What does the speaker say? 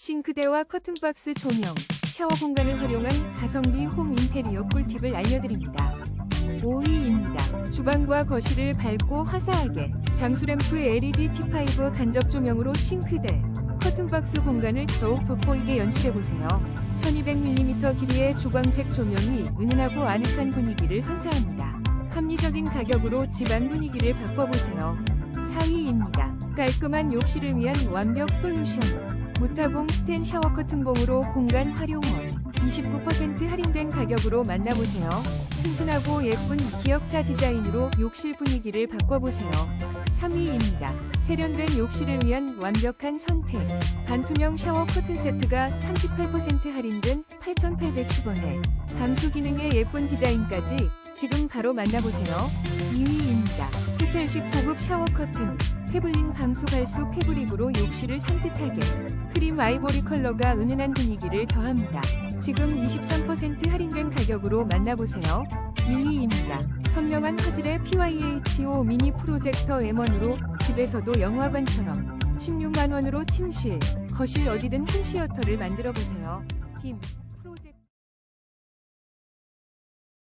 싱크대와 커튼박스 조명, 샤워 공간을 활용한 가성비 홈 인테리어 꿀팁을 알려드립니다. 5위입니다. 주방과 거실을 밝고 화사하게 장수램프 LED T5 간접 조명으로 싱크대, 커튼박스 공간을 더욱 돋보이게 연출해보세요. 1200mm 길이의 주광색 조명이 은은하고 아늑한 분위기를 선사합니다. 합리적인 가격으로 집안 분위기를 바꿔보세요. 4위입니다. 깔끔한 욕실을 위한 완벽 솔루션. 무타공 스텐 샤워 커튼봉으로 공간 활용원. 29% 할인된 가격으로 만나보세요. 튼튼하고 예쁜 기역자 디자인으로 욕실 분위기를 바꿔보세요. 3위입니다. 세련된 욕실을 위한 완벽한 선택. 반투명 샤워 커튼 세트가 38% 할인된 8,810원에 방수 기능의 예쁜 디자인까지 지금 바로 만나보세요. 2위입니다. 호텔식 고급 샤워 커튼. 페블린 방수 갈수 패브릭으로 욕실을 산뜻하게. 크림 아이보리 컬러가 은은한 분위기를 더합니다. 지금 23% 할인된 가격으로 만나보세요. 1위입니다. 선명한 화질의 PYHO 미니 프로젝터 M1으로 집에서도 영화관처럼 16만원으로 침실, 거실 어디든 홈시어터를 만들어보세요. 힘.